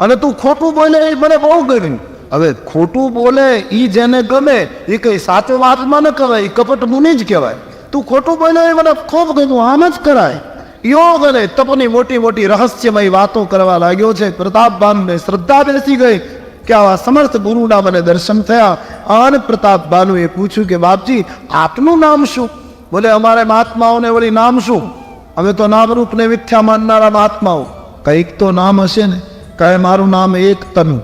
અને તું ખોટું બોલે એ મને બહુ ગમ્યું. હવે ખોટું બોલે એ જેને ગમે એ કઈ સાચો વાતમાં ન કહેવાય એ કપટ મુનિ જ કહેવાય. તું ખોટું બોલે એ મને ખૂબ ગમ્યું, આમ જ કરાય. યોગ અને તપની મોટી મોટી રહસ્યમય વાતો કરવા લાગ્યો છે. પ્રતાપબાનુને શ્રદ્ધા બેસી ગઈ કે આવા સમર્થ ગુરુના મને દર્શન થયા. અને પ્રતાપબાનુએ પૂછ્યું કે, બાપજી, આપનું નામ શું? બોલે, અમારે મહાત્માઓને વળી નામ શું? અમે તો નામરૂપને મિથ્યા માનનારા મહાત્માઓ. કંઈક તો નામ હશે ને. કહે મારું નામ એક તનુ.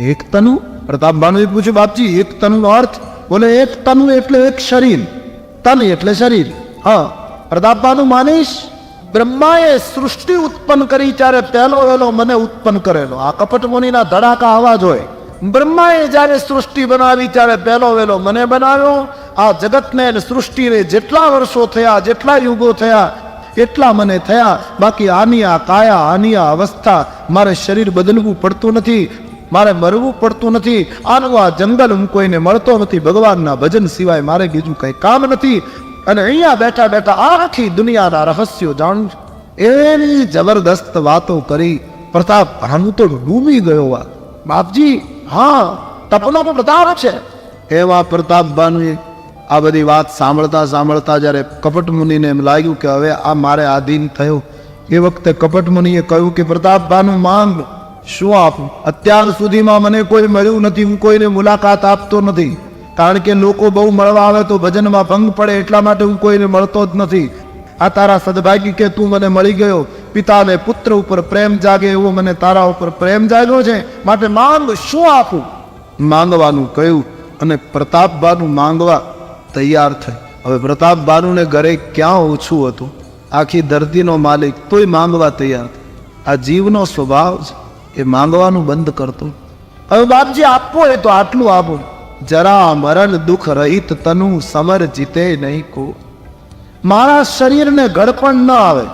એક તનુ? પ્રતાપબાનુએ પૂછ્યું, બાપજી, એક તનુનો અર્થ? બોલે, એક તનુ એટલે એક શરીર. તન એટલે શરીર. હા પ્રતાપબાનુ માનીશ? બ્રહ્માએ સૃષ્ટિ ઉત્પન્ન કરી ત્યારે પહેલો વહેલો મને ઉત્પન્ન કરેલો. આ કપટ મુનિના ધડાકા અવાજ હોય. બ્રહ્માએ જ્યારે સૃષ્ટિ બનાવી ત્યારે પહેલો વહેલો મને બનાવ્યો. આ જગતને સૃષ્ટિને જેટલા વર્ષો થયા, જેટલા યુગો થયા એટલા મને થયા, બાકી આની આ કાયા, આની આ અવસ્થા મારે શરીર બદલવું પડતું નથી, મારે મરવું પડતું નથી, આનું આ જંગલ હું કોઈને મળતો નથી, ભગવાનના ભજન સિવાય મારે બીજું કંઈ કામ નથી. અને અહીંયા બેઠા બેઠા આખી દુનિયાના રહસ્યો જાણું. એવી જબરદસ્ત વાતો કરી. પ્રતાપ ભાનુ તો ડૂબી ગયો બાપજી, હા, તપનો પણ પ્રતાપ છે. એવા પ્રતાપ ભાનુએ આ બધી વાત સાંભળતા સાંભળતા જ્યારે કપટ મુનિને એમ લાગ્યું કે હવે આ મારે આધીન થયો. એ વખતે કપટ મુનિએ કહ્યું કે, પ્રતાપભાનું માંગ શું આપું? અત્યાર સુધીમાં મને કોઈ મળ્યું નથી, હું કોઈને મુલાકાત આપતો નથી. કારણ કે લોકો બહુ મળવા આવે તો ભજનમાં ભંગ પડે એટલા માટે હું કોઈને મળતો જ નથી. આ તારા સદભાગી કે તું મને મળી ગયો? પિતાને પુત્ર ઉપર પ્રેમ જાગે, એવો મને તારા ઉપર પ્રેમ જાગ્યો છે? માટે માંગ શું આપું? માંગવાનું કહ્યું અને પ્રતાપબાનું માંગવા તૈયાર થઈ. હવે પ્રતાપ બાનુને ઘરે ક્યાં ઓછું હતું? આખી ધરતીનો માલિક તોય માંગવા તૈયાર આ જીવનો સ્વભાવ છે એ માંગવાનું બંધ કરતો. હવે બાપજી, આપવો એ તો આટલું આપો જરા મરણ દુઃખ રહિત તનુ સમર જીતે નહીં કો. મારા શરીરને ગળપણ ન આવે.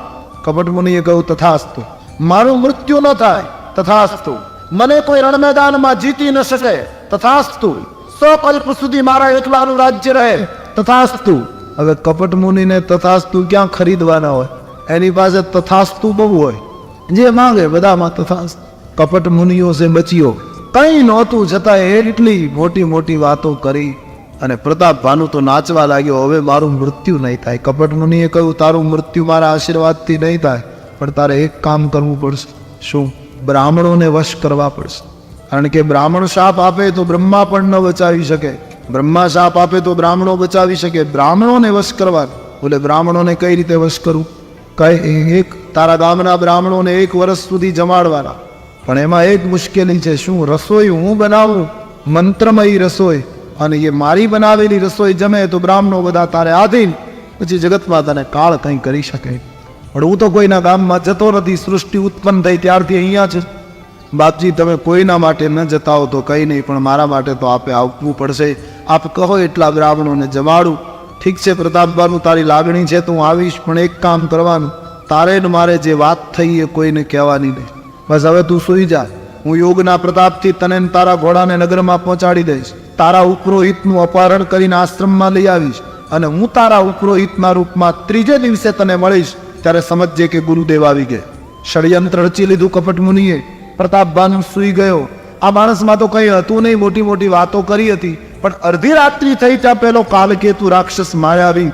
કપટ મુનિએ કહ્યું, તથાસ્તુ. મારું મૃત્યુ ન થાય. તથાસ્તુ. મને કોઈ રણ મેદાનમાં જીતી ન શકે. તથાસ્તુ. સો કલ્પ સુધી મારા એકલાનું રાજ્ય રહે. તથાસ્તુ. હવે કપટ મુનિને તથાસ્તુ ક્યાં ખરીદવાના હોય? એની પાસે તથાસ્તુ બહુ હોય. જે માંગે બધામાં તથાસ્તુ. કપટ મુનિઓ છે બચ્યો. કંઈ નહોતું છતાં એટલી મોટી મોટી વાતો કરી. અને પ્રતાપ ભાનુ તો નાચવા લાગ્યો, હવે મારું મૃત્યુ નહીં થાય. કપટ મુનિએ કહ્યું, તારું મૃત્યુ મારા આશીર્વાદથી નહીં થાય, પણ તારે એક કામ કરવું પડશે. શું? બ્રાહ્મણોને વશ કરવા પડશે. કારણ કે બ્રાહ્મણ શાપ આપે તો બ્રહ્મા પણ ન બચાવી શકે. બ્રહ્મા શાપ આપે તો બ્રાહ્મણો બચાવી શકે. બ્રાહ્મણોને વશ કરવા બોલે, બ્રાહ્મણોને કઈ રીતે વશ કરું? કઈ એક, તારા ગામના બ્રાહ્મણોને એક વર્ષ સુધી જમાડવાના. પણ એમાં એક મુશ્કેલી છે, શું રસોઈ હું બનાવું? મંત્રમયી રસોઈ. અને એ મારી બનાવેલી રસોઈ જમે તો બ્રાહ્મણો બધા તારે આધીન. પછી જગતમાં તને કાળ કંઈ કરી શકે. પણ હું તો કોઈના ગામમાં જતો નથી, સૃષ્ટિ ઉત્પન્ન થઈ ત્યારથી અહીંયા છે બાપજી, તમે કોઈના માટે ન જતા હો તો કંઈ નહીં, પણ મારા માટે તો આપે આવવું પડશે. આપ કહો એટલા બ્રાહ્મણોને જમાડું. ઠીક છે પ્રતાપબાનું તારી લાગણી છે તો હું આવીશ, પણ એક કામ કરવાનું. તારે ને મારે જે વાત થઈ એ કોઈને કહેવાની નહીં. બસ હવે તું સૂઈ જા. હું યોગના પ્રતાપથી તને તારા ઘોડાને નગરમાં પહોંચાડી દઈશ. તારા ઉપરોહિતનું અપહરણ કરીને આશ્રમમાં લઈ આવીશ. અને હું તારા ઉપરોહિતના રૂપમાં ત્રીજે દિવસે તને મળીશ, ત્યારે સમજજે કે ગુરુદેવ આવી ગયા. ષડયંત્ર રચી લીધું કપટ મુનિએ પ્રતાપબાન સૂઈ ગયો. આ માણસમાં તો કંઈ હતું નહીં, મોટી મોટી વાતો કરી હતી. પણ અડધી રાત્રિ થઈ ત્યાં પેલો કાલકેતુ રાક્ષસ માયાવી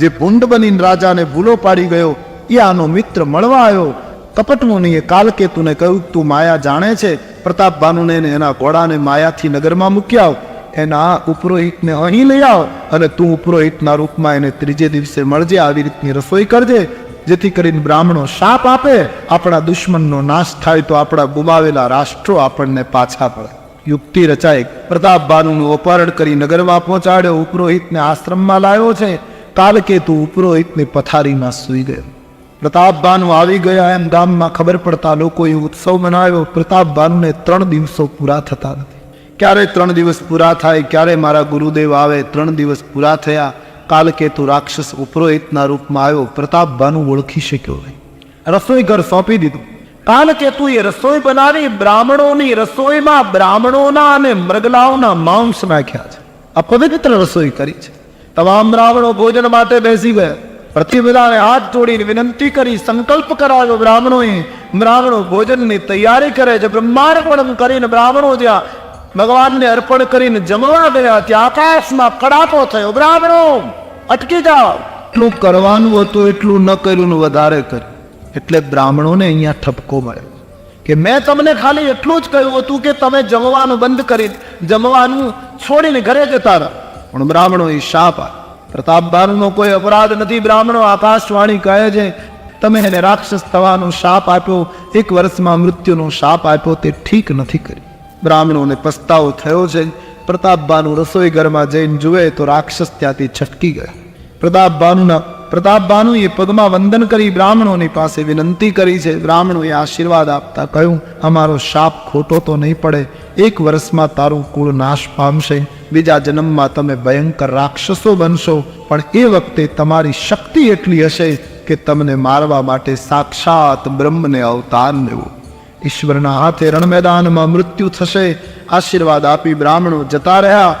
જે ભૂંડ બનીને રાજાને ભૂલો પાડી ગયો. એ આનો મિત્ર મળવા આવ્યો. કપટમુનિએ કાલકેતુને કહ્યું, તું માયા જાણે છે? પ્રતાપ ભાનુને એના ઘોડાને માયાથી નગરમાં મૂક્યા એના ઉપરોહિતને અહીં લઈ આવ અને તું ઉપરોહિતના રૂપમાં એને ત્રીજે દિવસે મળજે, આવી રીતની રસોઈ કરજે. જેથી કરીને બ્રાહ્મણો શાપ આપે, આપણા દુશ્મનનો નાશ થાય તો આપણા ગુમાવેલા રાષ્ટ્રો આપણને પાછા પડે. યુક્તિ રચાય પ્રતાપ બાનુનું અપહરણ કરી નગરમાં પહોંચાડ્યો, ઉપરોહિતને આશ્રમમાં લાવ્યો છે. કાલકેતુ ઉપરોહિતની પથારીમાં સૂઈ ગયો. પ્રતાપ બાનુ આવી ગયા એમ ગામમાં ખબર પડતા લોકોએ ઉત્સવ મનાવ્યો. પ્રતાપ બાનુને ત્રણ દિવસો પૂરા થતા નથી. ક્યારે ત્રણ દિવસ પૂરા થાય, ક્યારે મારા ગુરુદેવ આવે, ત્રણ દિવસ પૂરા થયા. કાલકેતુ રાક્ષસ ઉપરોહિતના રૂપમાં આવ્યો. પ્રતાપ ઓળખી શક્યો રસોઈ ઘર સોંપી દીધું. કાલકેતુએ રસોઈ બનાવી બ્રાહ્મણોની રસોઈમાં બ્રાહ્મણોના અને મૃગલાઓના માંસ નાખ્યા છે. અપવિત્ર રસોઈ કરી છે. તમામ બ્રાહ્મણો ભોજન માટે બેસી ગયા. પ્રતિભરાને હાથ જોડીને વિનંતી કરી, સંકલ્પ કરાવ્યો બ્રાહ્મણોએ. બ્રાહ્મણો ભોજનની તૈયારી કરે છે. બ્રહ્માર્પણ કરીને બ્રાહ્મણો જ્યાં ભગવાનને અર્પણ કરીને જમવા ગયા ત્યાં આકાશમાં કડાકો થયો. બ્રાહ્મણો, અટકી જાઓ. એટલું કરવાનું હતું, એટલું ન કર્યું વધારે કર્યું. એટલે બ્રાહ્મણોને અહીંયા ઠપકો મળ્યો કે મેં તમને ખાલી એટલું જ કહ્યું હતું કે તમે જમવાનું બંધ કરી, જમવાનું છોડીને ઘરે જતા રહો. પણ બ્રાહ્મણો એ શાપ આ પ્રતાપબાનુનો કોઈ અપરાધ નથી. બ્રાહ્મણો આકાશવાણી કહે છે, તમે એને રાક્ષસ થવાનો શાપ આપ્યો, એક વર્ષમાં મૃત્યુનો શાપ આપ્યો, તે ઠીક નથી કરી બ્રાહ્મણોને પસ્તાવો થયો છે. પ્રતાપબાનું રસોઈ ઘરમાં જઈને જુએ તો રાક્ષસ ત્યાંથી છટકી ગયા. પ્રતાપબાનુના પ્રતાપબાનુએ પગમાં વંદન કરી બ્રાહ્મણોની પાસે વિનંતી કરી છે. બ્રાહ્મણોએ આશીર્વાદ આપતા કહ્યું, અમારો શાપ ખોટો તો નહીં પડે. એક વર્ષમાં તારું કુળ નાશ પામશે. બીજા જન્મમાં તમે ભયંકર રાક્ષસો બનશો. પણ એ વખતે તમારી શક્તિ એટલી હશે કે તમને મારવા માટે સાક્ષાત બ્રહ્મને અવતાર લેવો. ઈશ્વરના હાથે રણ મેદાનમાં મૃત્યુ થશે. આશીર્વાદ આપી બ્રાહ્મણો જતા રહ્યા.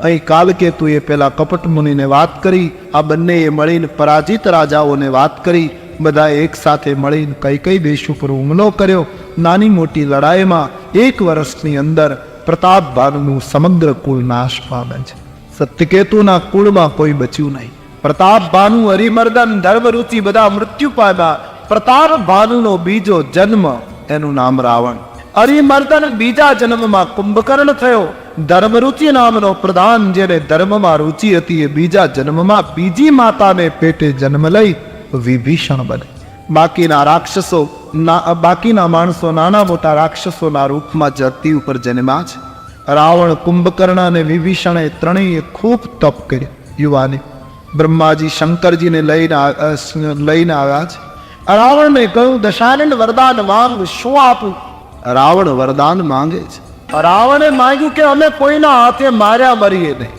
અહીં કાલકેતુએ પેલા કપટ મુનિને વાત કરી. આ બંનેએ મળીને પરાજિત રાજાઓને વાત કરી. બધા એક સાથે મળીને કઈ કઈ દેશ ઉપર હુમલો કર્યો. નાની મોટી લડાઈમાં એક વર્ષની અંદર પ્રતાપ ભાનુનું સમગ્ર કુળ નાશ પામે છે. સત્યકેતુના કુળમાં કોઈ બચ્યું નહીં. પ્રતાપ ભાનુ હરિમર્દન, ધર્મરુચિ બધા મૃત્યુ પામ્યા. પ્રતાપ ભાનુનો બીજો જન્મ એનું નામ રાવણ. અરિમર્દન બીજા જન્મમાં કુંભકર્ણ થયો. ધર્મરુચિ નામનો પ્રધાન જેને ધર્મમાં રુચિ હતી એ બીજા જન્મમાં બીજી માતાને પેટે જન્મ લઈ વિભીષણ બને. બાકીના રાક્ષસો ના, બાકીના માણસો નાના મોટા રાક્ષસોના રૂપમાં ધરતી ઉપર જન્મ્યા છે. રાવણ, કુંભકર્ણ અને વિભીષણે ત્રણેય ખૂબ તપ કર્યું. યુવાની બ્રહ્માજી શંકરજીને લઈને લઈને આવ્યા છે. રાવણને કહ્યું, દશાનંદ વરદાન માંગ, શું આપું? રાવણ વરદાન માંગે છે. રાવણે માંગ્યું કે અમે કોઈના હાથે માર્યા મરીએ નહીં.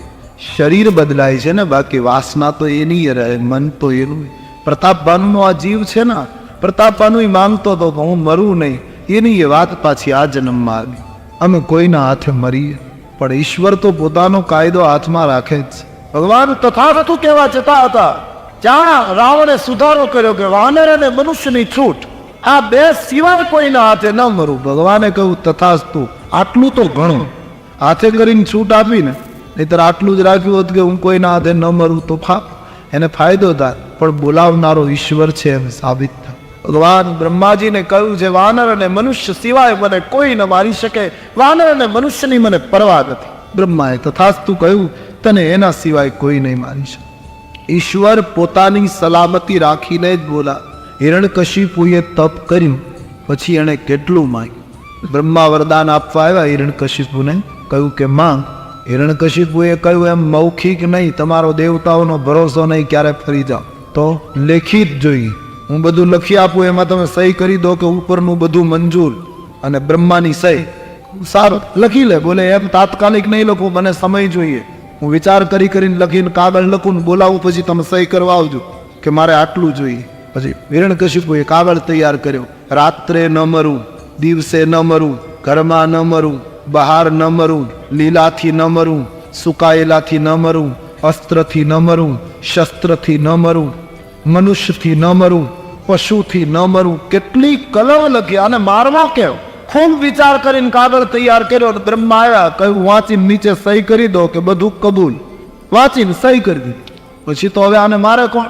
શરીર બદલાય છે ને, બાકી વાસના તો એની રહે મન તો એનું. પ્રતાપભાનુનો આ જીવ છે ને પ્રતાપ ભાનુ માંગતો હતો કે હું મરું નહીં. એની એ વાત પાછી આ જન્મમાં આવી. અમે કોઈના હાથે મરીએ. પણ ઈશ્વર તો પોતાનો કાયદો હાથમાં રાખે જ. ભગવાન તથાગતુ કહેવા જતા હતા જ્યાં રાવણે સુધારો કર્યો કે વાનર અને મનુષ્યની છૂટ. આ બે સિવાય કોઈના હાથે ન મરું. ભગવાને કહ્યું, તથાસ્તુ, આટલું તો ઘણું. હાથે કરીને છૂટ આપીને, નહીતર આટલું જ રાખ્યું હોત કે હું કોઈના હાથે ન મરું તો ફા એને ફાયદો થાય, પણ બોલાવનારો ઈશ્વર છે એમ સાબિત ભગવાન બ્રહ્માજીને કહ્યું છે, વાનર અને મનુષ્ય સિવાય મને કોઈ ન મારી શકે. વાનર અને મનુષ્યની મને પરવા નથી. બ્રહ્માએ તથાસ્તુ કહ્યું, તને એના સિવાય કોઈ નહીં મારી શકે. ઈશ્વર પોતાની સલામતી રાખીને જ બોલા. હિરણકશિપુએ તપ કર્યું. પછી એણે કેટલું માંગ્યું? બ્રહ્મા વરદાન આપવા આવ્યા હિરણકશિપુને. કહ્યું કે, માંગ. હિરણકશિપુએ કહ્યું, એમ મૌખિક નહીં, તમારો દેવતાઓનો ભરોસો નહીં, ક્યારે ફરી જાઓ? તો લેખિત જોઈએ હું બધું લખી આપું, એમાં તમે સહી કરી દો કે ઉપરનું બધું મંજૂર અને બ્રહ્માની સહી. સારું, લખી લે, બોલે, એમ તાત્કાલિક નહીં લખું, મને સમય જોઈએ. હું વિચાર કરી કરીને લખીને કાગળ લખું ને બોલાવું, પછી તમે સહી કરવા આવજો કે મારે આટલું જોઈએ. પછી હિરણકશિપુએ કાગળ તૈયાર કર્યો. રાત્રે ન મરું, દિવસે ન મરું, ઘરમાં ન મરું, બહાર ન મરું, લીલાથી ન મરું, સુકાયેલાથી ન મરું, અસ્ત્રથી ન મરું, શસ્ત્રથી ન મરું, મનુષ્યથી ન મરું, પશુથી ન મરું. કેટલી કલમ લખી અને મારવા કેવ? ખૂબ વિચાર કરીને કાગળ તૈયાર કર્યો બ્રહ્મા આવ્યા, કહ્યું, વાંચીને નીચે સહી કરી દો કે બધું કબૂલ. વાંચીને સહી કરી દીધી. પછી તો હવે આને મારે કોણ?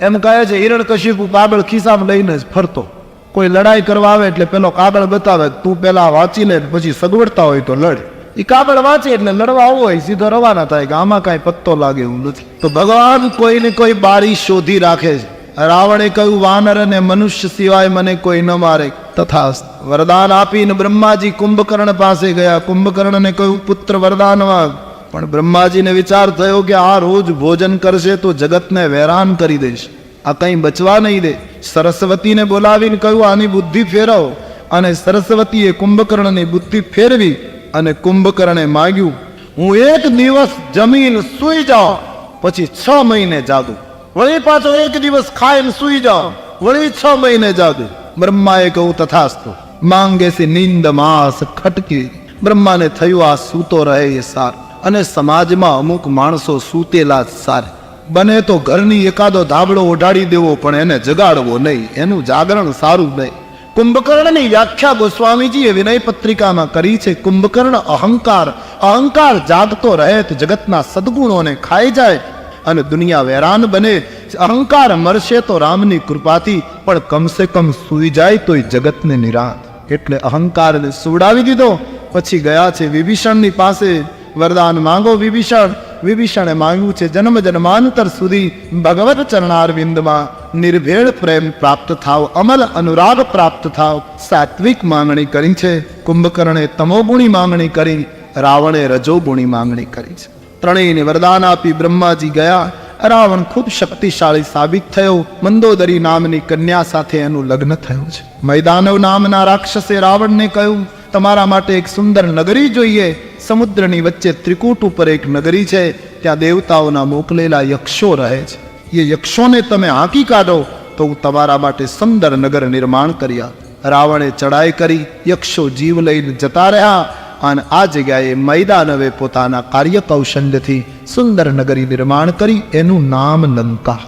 એમ કહે છે હિરણકશિપુ કાગળ ખિસ્સામાં લઈને જ ફરતો. કોઈ લડાઈ કરવા આવે એટલે પેલો કાગળ બતાવે, તું પેલા વાંચી લે પછી સગવડતા હોય તો લડ. એ કાગળ વાંચે એટલે લડવા હોય, સીધો રવાના થાય કે આમાં કાંઈ પત્તો લાગે એવું નથી. તો ભગવાન કોઈને કોઈ બારી શોધી રાખે છે. રાવણે કહ્યું, વાનર અને મનુષ્ય સિવાય મને કોઈ ન મારે. તથા વરદાન આપીને બ્રહ્માજી કુંભકર્ણ પાસે ગયા. કુંભકર્ણને કહ્યું, પુત્ર વરદાન માગ પણ બ્રહ્માજીને વિચાર થયો કે આ રોજ ભોજન કરશે તો જગતને વેરાન કરી દેશે આ કંઈ બચવા નહીં દે. સરસ્વતીને બોલાવીને કહ્યું, આની બુદ્ધિ ફેરવો. અને સરસ્વતીએ કુંભકર્ણની બુદ્ધિ ફેરવી અને કુંભકર્ણે માગ્યું, હું એક દિવસ જમીન સૂઈ જાઉં, પછી છ મહિને જાગું. વળી પાછો એક દિવસ ખાઈને સૂઈ જાઉં વળી છ મહિને જાગું. બ્રહ્માએ કહું તથાસ્તુ માંગે છે નિંદ માસ ખટકી. બ્રહ્માને થયું, આ સૂતો રહે એ સાર. અને સમાજમાં અમુક માણસો સૂતેલા જ સાર. બને તો ઘરની એકાદો ધાબળો ઓઢાડી દેવો, પણ એને જગાડવો નહીં. એનું જાગરણ સારું નહીં. કુંભકર્ણની વ્યાખ્યા ગોસ્વામીજીએ વિનય પત્રિકામાં કરી છે, કુંભકર્ણ અહંકાર અહંકાર જાગતો રહે તો જગતના સદગુણોને ખાઈ જાય અને દુનિયા વેરાન બને. અહંકાર મરશે તો રામની કૃપાથી, પણ કમસે કમ સૂઈ જાય તોય જગતને નિરાંત. એટલે અહંકારને સુવડાવી દીધો. પછી ગયા છે વિભીષણની પાસે. વરદાન માંગો વિભીષણ. વિભીષણે માંગ્યું છે જન્મ જન્માંતર સુધી ભગવત ચરણારવિંદમાં નિર્ભેળ પ્રેમ પ્રાપ્ત થાવ, અમલ અનુરાગ પ્રાપ્ત થાવ. સાત્વિક માંગણી કરી છે. કુંભકર્ણે તમોગુણી માંગણી કરી. રાવણે રજોગુણી માંગણી કરી છે. ત્રણેયને વરદાન આપી બ્રહ્માજી ગયા. રાવણ ખૂબ શક્તિશાળી સાબિત થયો. મંદોદરી નામની કન્યા સાથે એનું લગ્ન થયું છે. મૈદાનવ નામના રાક્ષસે રાવણને કહ્યું, તમારા માટે એક સુંદર નગરી જોઈએ. સમુદ્રની વચ્ચે ત્રિકૂટ ઉપર એક નગરી છે. ત્યાં દેવતાઓના મોકલેલા યક્ષો રહે છે. એ યક્ષોને તમે હાંકી કાઢો, તો હું તમારા માટે સુંદર નગર નિર્માણ કર્યા રાવણે ચડાઈ કરી, યક્ષો જીવ લઈને જતા રહ્યા. અને આ જગ્યાએ મૈદાનવે પોતાના કાર્ય કૌશલ્યથી સુંદર નગરી નિર્માણ કરી એનું નામ લંકા.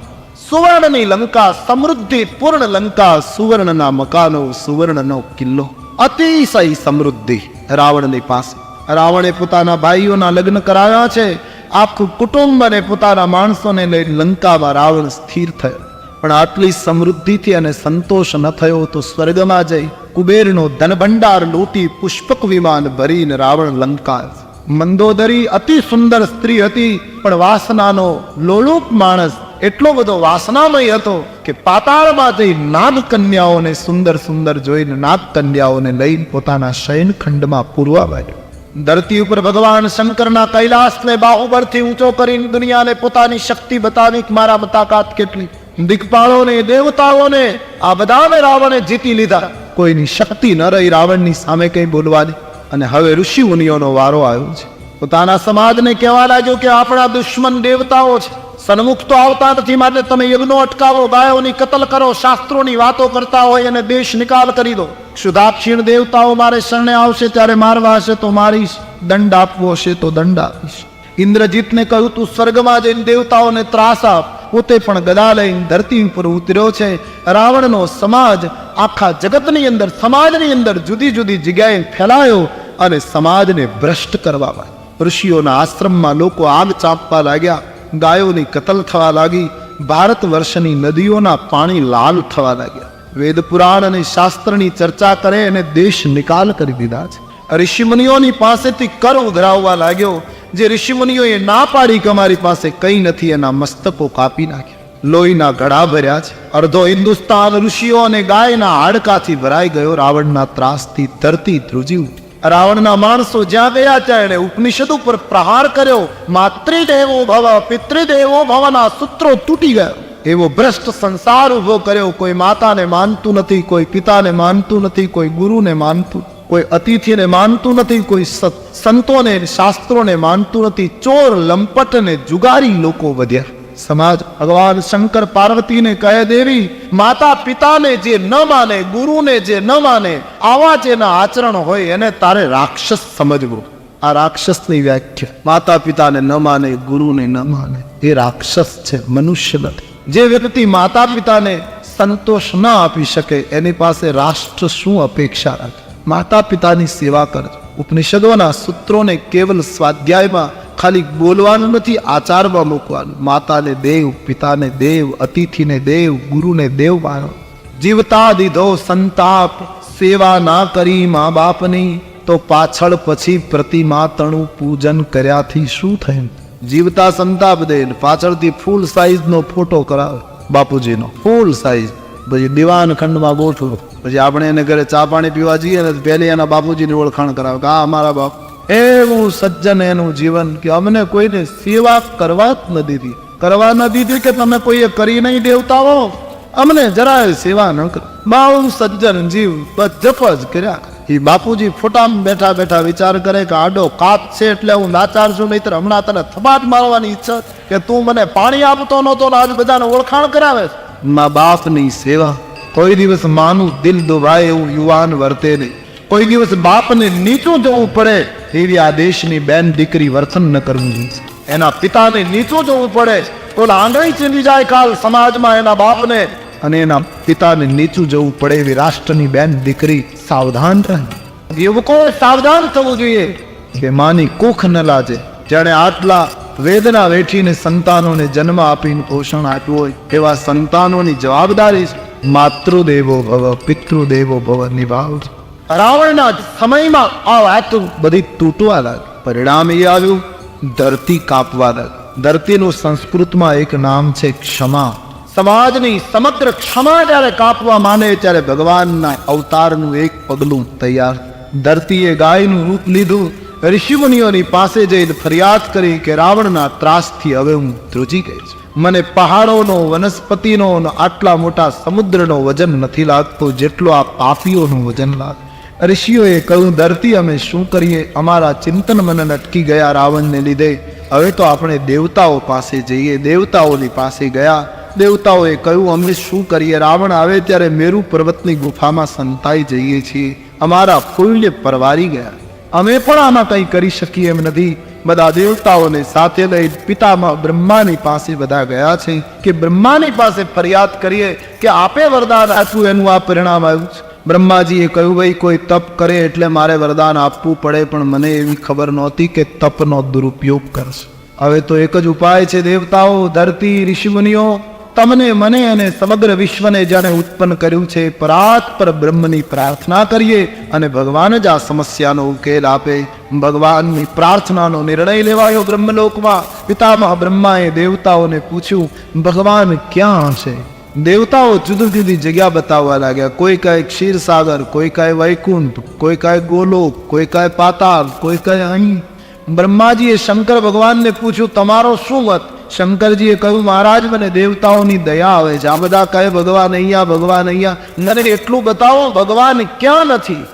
સુવર્ણની લંકા, સમૃદ્ધિ પૂર્ણ લંકા, સુવર્ણના મકાનો, સુવર્ણનો કિલ્લો. અતિશય સમૃદ્ધિ રાવણની પાસે. રાવણે પોતાના ભાઈઓના લગ્ન કરાવ્યા છે. આખું કુટુંબ અને પોતાના માણસોને લઈ લંકામાં રાવણ સ્થિર થયો. પણ આટલી સમૃદ્ધિથી અને સંતોષ ન થયો તો સ્વર્ગમાં જઈ કુબેરનો ધનભંડાર લૂંટી પુષ્પક વિમાન ભરીને રાવણ લંકા મંદોદરી અતિ સુંદર સ્ત્રી હતી પણ વાસનાનો લોલુપ માણસ એટલો બધો વાસનામય હતો કે પાતાળમાં જઈ નાગ કન્યાઓને સુંદર સુંદર જોઈને નાગ કન્યાઓને લઈને પોતાના શયનખંડમાં પૂરવા માંડ્યો ધરતી ઉપર ભગવાન શંકરના કૈલાસને બાહુબળથી ઊંચો કરીને દુનિયાને પોતાની શક્તિ બતાવી મારા તાકાત કેટલી દિક્પાળોને દેવતાઓને આ બધાને રાવણે જીતી લીધા કોઈની શક્તિ ન રહી રાવણની સામે કંઈ બોલવાની અને હવે ઋષિ મુનિઓનો વારો આવ્યો છે. પોતાના સમાજને કહેવા લાગ્યો કે આપણા દુશ્મન દેવતાઓ છે. સન્મુખ તો આવતા નથી માટે તમે યજ્ઞો અટકાવો, ગાયોની કતલ કરો, શાસ્ત્રોની વાતો કરતા હોય અને દેશ નિકાલ કરી દો. ક્ષુદાક્ષીણ દેવતાઓ મારે શરણે આવશે ત્યારે મારવા હશે તો મારીશ, દંડ આપવો હશે તો દંડ આપીશ. ઇન્દ્રજીતને કહ્યું, તું સ્વર્ગમાં જઈને દેવતાઓને ત્રાસ આપ. પોતે પણ ગદા લઈને ધરતી ઉપર ઉતર્યો છે. રાવણનો સમાજ આખા જગતની અંદર, સમાજની અંદર જુદી જુદી જગ્યાએ ફેલાયો અને સમાજને ભ્રષ્ટ કરવામાં ઋષિઓના આશ્રમમાં લોકો આગ ચાંપવા લાગ્યા, ગાયોની કતલ થવા લાગી, ભારત વર્ષની નદીઓના પાણી લાલ થવા લાગ્યા. વેદ પુરાણ અને શાસ્ત્રની ચર્ચા કરે અને દેશ નિકાલ કરી દીધા છે. ઋષિમુનિઓની પાસેથી કર ઉઘરાવવા લાગ્યો જે ઋષિમુનિઓએ ના પાડી કે અમારી પાસે કંઈ નથી, એના મસ્તકો કાપી નાખ્યા. લોહીના ઘડા ભર્યા છે. અડધો હિન્દુસ્તાન ઋષિઓ અને ગાયના હાડકાથી ભરાઈ ગયો. રાવણના ત્રાસથી ધરતી ધ્રુજી ઉઠી. રાવણના માણસો જ્યાં ગયા ત્યાં એણે ઉપનિષદ ઉપર પ્રહાર કર્યો. માતૃદેવો ભવ, પિતૃદેવો ભવના સૂત્રો તૂટી ગયા. એવો ભ્રષ્ટ સંસાર ઊભો કર્યો. કોઈ માતાને માનતું નથી, કોઈ પિતાને માનતું નથી, કોઈ ગુરુને માનતું કોઈ અતિથિને માનતું નથી, કોઈ સંતોને, શાસ્ત્રોને માનતું નથી. ચોર લંપટ અને જુગારી લોકો વધ્યા. સમાજ ભગવાન શંકર પાર્વતીને કહે, દેવી માતા પિતાને જે ન માને, ગુરુને જે ન માને, આવા જેના આચરણ હોય એને તારે રાક્ષસ સમજવું. આ રાક્ષસની વ્યાખ્યા. માતા પિતાને ન માને, ગુરુને ન માને. એ રાક્ષસ છે, મનુષ્ય નથી. જે વ્યક્તિ માતા પિતાને સંતોષ ન આપી શકે, એની પાસે રાષ્ટ્ર શું અપેક્ષા રાખે? માતા પિતાની સેવા કરજો. ઉપનિષદોના સૂત્રોને કેવલ સ્વાધ્યાયમાં ખાલી બોલવાનું નથી, આચારમાં મૂકવાનું. માતાને દેવ, પિતાને દેવ, અતિથિને દેવ, ગુરુને દેવ માનો. જીવતા દીધો સંતાપ, સેવા ના કરી મા બાપની. તો પાછળ પછી પ્રતિમા તણું પૂજન કર્યાથી શું થયું? જીવતા સંતાપ દે પાછળથી ફૂલ સાઈઝનો ફોટો કરાવે. બાપુજીનો. ફૂલ સાઈઝ પછી દિવાન ખંડમાં ગોઠવું. પછી આપણે એને ઘરે ચા પાણી પીવા જઈએ ને પહેલી એના બાપુજીની ઓળખાણ કરાવે કે આ અમારા બાપ. એવું સજ્જન એનું જીવન કે અમને કોઈને સેવા કરવા જ ન દીધી. કરવા ન દીધી કે તમે કોઈએ કરી નહીં દેવતાઓ અમને જરાય સેવા ન કરો. બહુ સજ્જન જીવ જપ જ કર્યા એ બાપુજી ફોટામાં બેઠા બેઠા વિચાર કરે કે આડો કાપ છે એટલે હું લાચાર છું, નહીતર હમણાં તને થપાટ મારવાની ઈચ્છા કે તું મને પાણી આપતો નહોતો ને આજ બધાને ઓળખાણ કરાવે છે. મા બાપની સેવા. કોઈ દિવસ માનું દિલ દુભાય એવું યુવાન વર્તે નહીં. કોઈ દિવસ બાપને નીચું જવું પડે એવી આ દેશની બેન દીકરી વર્તન ન કરવું જોઈએ. એના પિતાને નીચું જવું પડે. ઓલા આંગળી ચીંધી જાય કાલ સમાજમાં એના બાપને. અને એના પિતાને નીચું જવું પડે એવી રાષ્ટ્રની બેન દીકરી સાવધાન રહે. યુવકોએ સાવધાન થવું જોઈએ. કે માની કુખ ન લાજે. જેણે આટલા વેદના વેઠીને સંતાનોને જન્મ આપીને પોષણ આપ્યું હોય, એવા સંતાનોની જવાબદારી માતૃદેવો ભવ, પિતૃદેવો ભવ નિભાવ રાવણના સમયમાં આ વાત બધી તૂટવા લાગી. પરિણામ એ આવ્યું, ધરતી કાપવા લાગી. ધરતીનું સંસ્કૃતમાં એક નામ છે ક્ષમા. સમાજની સમગ્ર ક્ષમા જ્યારે કાપવા માને ત્યારે ભગવાનના અવતારનું એક પગલું તૈયાર. ધરતીએ ગાયનું રૂપ લીધું ઋષિમુનિઓની પાસે જઈને ફરિયાદ કરી કે રાવણના ત્રાસથી હવે હું ધ્રુજી ગઈ છું. મને પહાડોનો વનસ્પતિનો આટલા મોટા સમુદ્રનો વજન નથી લાગતો જેટલો આ પાપીઓનું વજન લાગે. ઋષિઓએ કહ્યું, ધરતી અમે શું કરીએ? અમારા ચિંતન મનન અટકી ગયા રાવણને લીધે. હવે તો આપણે દેવતાઓ પાસે જઈએ. દેવતાઓની પાસે ગયા. દેવતાઓએ કહ્યું, અમે શું કરીએ? રાવણ આવે ત્યારે મેરુ પર્વતની ગુફામાં સંતાઈ જઈએ છીએ. અમારા પુણ્ય પરવારી ગયા. અમે પણ આમાં કંઈ કરી શકીએ એમ નથી. બધા દેવતાઓને સાથે લઈ પિતામાં બ્રહ્માની પાસે બધા ગયા છે કે બ્રહ્માની પાસે ફરિયાદ કરીએ કે આપે વરદાન આપ્યું, એનું આ પરિણામ આવ્યું છે. બ્રહ્માજીએ કહ્યું, ભાઈ, કોઈ તપ કરે એટલે મારે વરદાન આપવું પડે, પણ મને એવી ખબર નહોતી કે તપનો દુરુપયોગ કરશે. હવે તો એક જ ઉપાય છે દેવતાઓ, ધરતી, ઋષિમુનિઓ તમને, મને અને સમગ્ર વિશ્વને જાણે ઉત્પન્ન કર્યું છે, પરાત પર બ્રહ્મની પ્રાર્થના કરીએ અને ભગવાન જ આ સમસ્યાનો ઉકેલ આપે. ભગવાનની પ્રાર્થનાનો નિર્ણય લેવાયો બ્રહ્મલોકમાં. પિતામહ બ્રહ્માએ દેવતાઓને પૂછ્યું, ભગવાન ક્યાં છે? દેવતાઓ જુદી જુદી જગ્યા બતાવવા લાગ્યા. કોઈ કહે ક્ષીરસાગર, કોઈ કહે વૈકુંઠ, કોઈ કહે ગોલોક, કોઈ કહે પાતાળ, કોઈ કહે અહીં. બ્રહ્માજીએ શંકર ભગવાનને પૂછ્યું, તમારો શું મત શંકરજીએ કહ્યું, મહારાજ, મને દેવતાઓની દયા આવે છે. આ બધા કહે, ભગવાન અહીંયા ભગવાન અહીંયા. મને એટલું બતાવો, ભગવાન ક્યાં નથી?